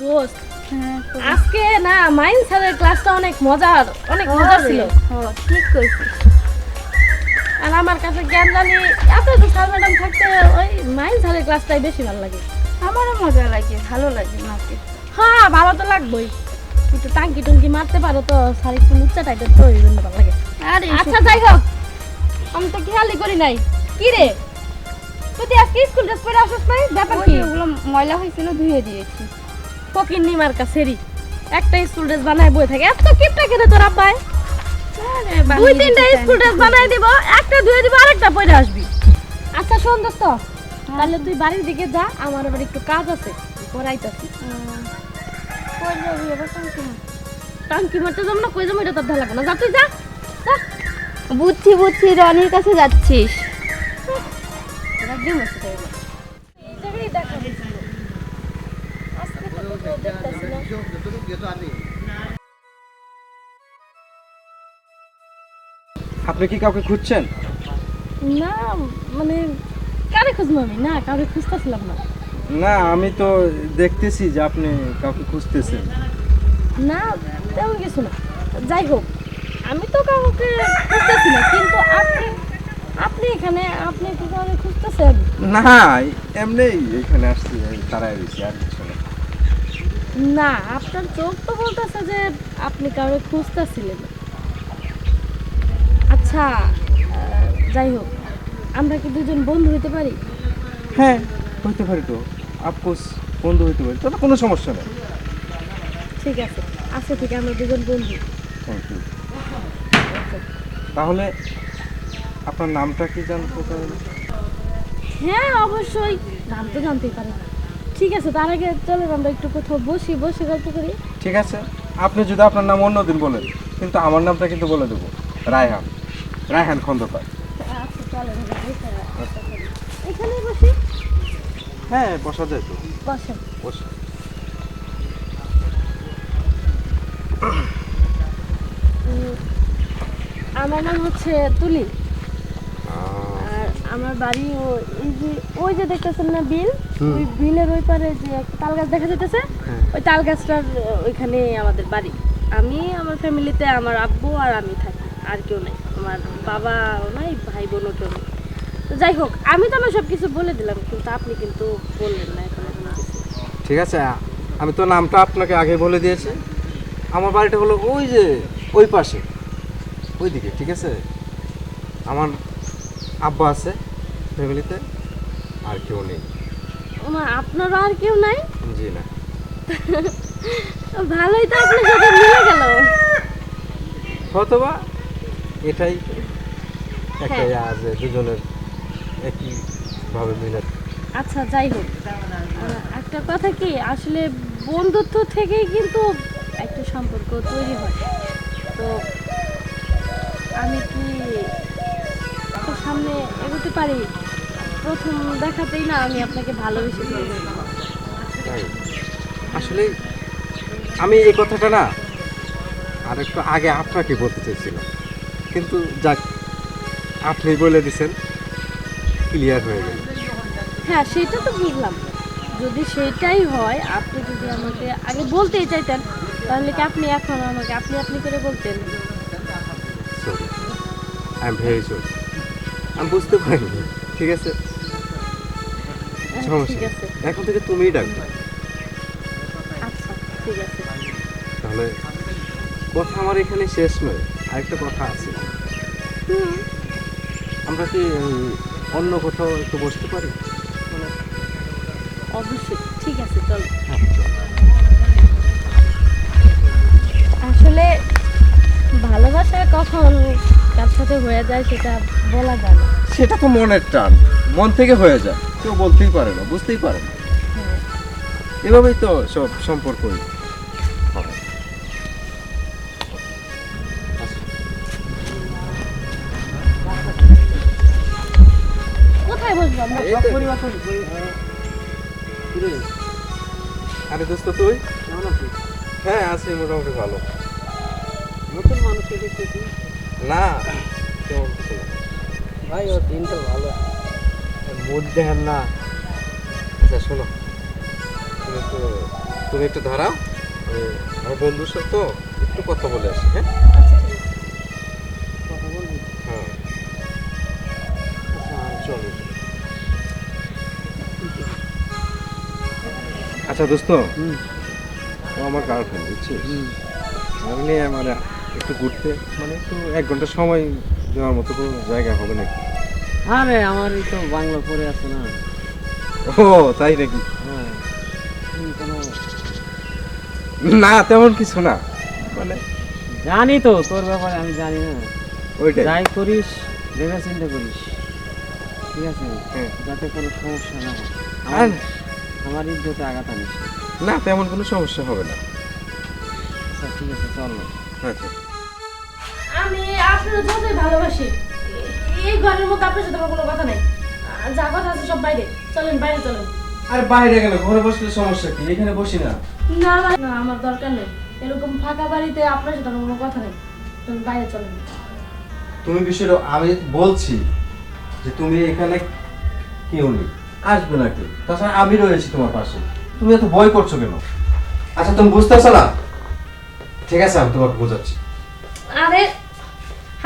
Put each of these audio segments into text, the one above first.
দোস্ত। হ্যাঁ আজকে না মাইন স্যারের ক্লাসটা অনেক মজার অনেক মজার ছিল। ঠিক কইছিস। আর আমার কাছে জ্ঞান জানি এত তো স্যার ম্যাডাম থাকতে ওই মাইন স্যারের ক্লাসটাই বেশি ভালো লাগে। আমারও মজা লাগে ভালো লাগে নাকি? হ্যাঁ ভালো তো লাগবেই। একটু টাঙ্কি টুঙ্কি মারতে পারো তো স্যার একটু লুচ্চা টাইপের তো ওই জন্য ভালো লাগে। আর আচ্ছা যাই হোক আমি তো খেয়ালই করি নাই। কি রে? তুই আজকে স্কুল ড্রেস পরে আসিস নাই? ব্যাপার কি? ওগুলো ময়লা হয়েছিল ধুয়ে দিয়েছি। ফকির নিমার কাছেরই একটা স্কুল ড্রেস বানায় বই থাকে। এত কিপটা কেটে তোর আব্বাই? আরে দুই তিনটা স্কুল ড্রেস বানাই দিব একটা ধুয়ে দিব আরেকটা পরে আসবি। আচ্ছা শোন দোস্ত তাহলে তুই বাড়ির দিকে যা আমার আবার একটু কাজ আছে এবার টাঙ্কি মারতে যাব না কই যাব এটা তোর ভালো না। যা তুই যা বুঝছি বুঝছি রনির কাছে যাচ্ছিস। রাখবি মস্ত করে এবার। এই জায়গায় দেখা হয়েছিল। আজকে তো কোথাও দেখতাছি না। আপনি কি কাউকে খুঁজছেন? না মানে কারে খুঁজবো আমি? না কাউকে খুঁজতেছিলাম না। না আমি তো দেখতেছি যে আপনি কাউকে খুঁজতেছেন। না তেমন কিছু না। যাই হোক আমি তো কাউকে খুঁজতেছি না কিন্তু আপনি আপনি এখানে আপনি কি কাউকে খুঁজতেছেন? না এমনি এখানে আসছি রয়েছি আর কিছু না। না আপনার চোখ তো বলতেছে যে আপনি কাউকে খুঁজতেছিলেন। আচ্ছা যাই হোক আমরা কি দুজন বন্ধু হতে পারি? হ্যাঁ হইতে পারি তো। আপকোস বন্ধু হইতে পারি তো কোনো সমস্যা নেই। ঠিক আছে আচ্ছা ঠিক আছে আমরা দুজন বন্ধু। থ্যাংক ইউ তাহলে আপনার নামটা কি জানতে পারেন হ্যাঁ অবশ্যই নাম তো জানতেই পারেন। ঠিক আছে তার আগে চলেন আমরা একটু কোথাও বসি বসে গল্প করি। ঠিক আছে আপনি যদি আপনার নাম অন্যদিন বলেন কিন্তু আমার নামটা কিন্তু বলে দেবো। রায়হান রায়হান খন্দকার। আচ্ছা চলেন আমরা বসে হ্যাঁ বসা যায় তো। বসেন আমার নাম হচ্ছে তুলি। আমার বাড়ি ও- এই যে ওই যে দেখতেছেন না বিল? ওই বিলের ওই পারে যে একটা তাল গাছ দেখা যাইতেছে? হ্যাঁ। ওই তাল গাছটার ওইখানে আমাদের বাড়ি। আমি আমার ফ্যামিলিতে আমার আব্বু আর আমি থাকি আর কেউ নেই। আমার বাবাও নাই ভাই বোনও কেউ নেই। তো যাই হোক আমি তো আমার সব কিছু বলে দিলাম কিন্তু আপনি কিন্তু বললেন না এখন ঠিক আছে আমি তো নামটা আপনাকে আগে বলে দিয়েছি। আমার বাড়িটা হলো ওই যে ওই পাশে ওই দিকে ঠিক আছে? আমার আব্বা আছে ফ্যামিলিতে আর কেউ নেই। ওমা আপনারও আর কেউ নাই? জি না। ভালোই তো আপনার সাথে মিলে গেল। হয়তোবা এটাই একটা হ্যাঁ। ইয়া আছে দুজনের একই ভাবে মিলে। আচ্ছা যাই হোক। একটা কথা কি আসলে বন্ধুত্ব থেকেই কিন্তু একটা সম্পর্ক তৈরি হয়। তো আমি কি সামনে এগোতে পারি? প্রথম দেখাতেই না আমি আপনাকে ভালোবেসে আসলে আমি এই কথাটা না আর একটু আগে আপনাকে বলতে চাইছিলাম। কিন্তু যাক আপনি বলে দিছেন ক্লিয়ার হয়ে গেল। হ্যাঁ সেটা তো বুঝলাম। যদি সেটাই হয় আপনি যদি আমাকে আগে বলতেই চাইতেন তাহলে কি আপনি এখন আমাকে আপনি আপনি করে বলতেন? Sorry I am very sorry আমি বুঝতে পারিনি। ঠিক আছে? সমস্যা ঠিক নেই। আছে। এখন থেকে তুমিই ডাকবে। আচ্ছা ঠিক আছে। তাহলে কথা আমার এখানে শেষ নয়। আরেকটা কথা আছে। আমরা কি অন্য কোথাও একটু বসতে পারি? অবশ্যই। ঠিক আছে চলো। হয়ে যায় সেটা বলা যায় না। সেটা তো মনের টান। মন থেকে হয়ে যায়। কেউ বলতেই পারে না বুঝতেই পারে না। হ্যাঁ এভাবেই তো সব সম্পর্কই হয়। কোথায় বসবো আমরা? এই তো- কিরে? আরে দোস্ত তুই? হ্যাঁ আছি মোটামুটি ভালো। নতুন না। তেমন কিছু না। ভাই ওর দিনটা ভালো। মুড দেখেন না। আচ্ছা শোনো। তুমি একটু তুমি একটু ওই আমার বন্ধুর সাথে তো একটু কথা বলে আসি হ্যাঁ? কথা বলবি? হ্যাঁ। আচ্ছা চলো। আচ্ছা দোস্ত। ও আমার গার্লফ্রেন্ড বুঝছিস? মানে একটু ঘুরতে মানে একটু এক ঘণ্টা সময় দেওয়ার মতো কোনো জায়গা হবে নাকি? আরে আমার এই তো বাংলা পড়ে আছে না। ও তাই নাকি? হ্যাঁ। না তেমন কিছু না। মানে জানি তো তোর ব্যাপারে আমি জানি না। ওইটাই। যাই করিস ভেবে চিন্তা করিস। ঠিক আছে? হ্যাঁ। যাতে কোনো সমস্যা না হয়। আমার ইজ্জতে আঘাত আনিস। না। না তেমন কোনো সমস্যা হবে না। আচ্ছা ঠিক আছে চল। আচ্ছা। আমি আপনার যতই ভালোবাসি এই ঘরের মধ্যে আপনার সাথে আমার কোনো কথা নাই। যা কথা আছে সব বাইরে। চলেন বাইরে চলেন। আর বাইরে গেলে ঘরে বসলে সমস্যা কি? এখানে বসি না। না না আমার দরকার নেই। এরকম ফাঁকা বাড়িতে আপনার সাথে আমার কোনো কথা নেই। চলেন বাইরে চলেন। তুমি বিষয়টা আমি বলছি যে তুমি এখানে কেউ নেই? আসবে না কেউ তাছাড়া আমি রয়েছি তোমার পাশে। তুমি এত ভয় করছ কেন? আচ্ছা তুমি বুঝতেছো না? ঠিক আছে আমি তোমাকে বোঝাচ্ছি। আরে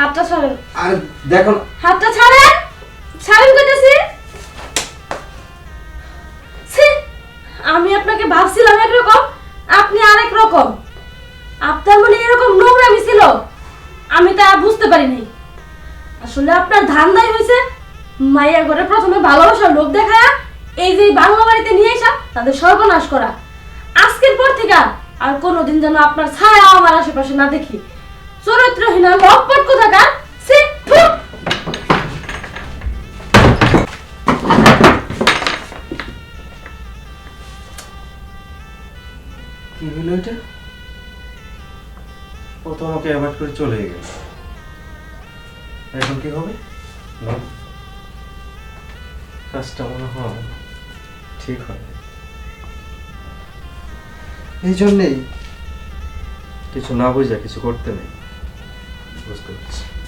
হাতটা ছাড়েন। আর দেখো হাতটা ছাড়েন? ছাড়েন কইতেছি? আমি আপনাকে ভাবছিলাম একরকম আপনি আরেক রকম। আপনার মনে এরকম নোংরামি ছিল আমি তা বুঝতে পারিনি। আসলে আপনার ধান্দাই হয়েছে মাইয়া ঘরে প্রথমে ভালোবাসার লোক দেখায় এই যে বাংলা বাড়িতে নিয়ে আসা তাদের সর্বনাশ করা। আজকের পর থেকে আর কোনোদিন যেন আপনার ছায়া আমার আশেপাশে না দেখি। চরিত্রহীন লম্পট কোথাকার? ছি, থু। কি হলো এটা? ও তো আমাকে অ্যাভয়েড করে চলে গেল। এখন কি হবে? কাজটা মনে হয় ঠিক হয় এই জন্যেই। কিছু না বুঝা কিছু করতে নেই। বুঝতে পারছি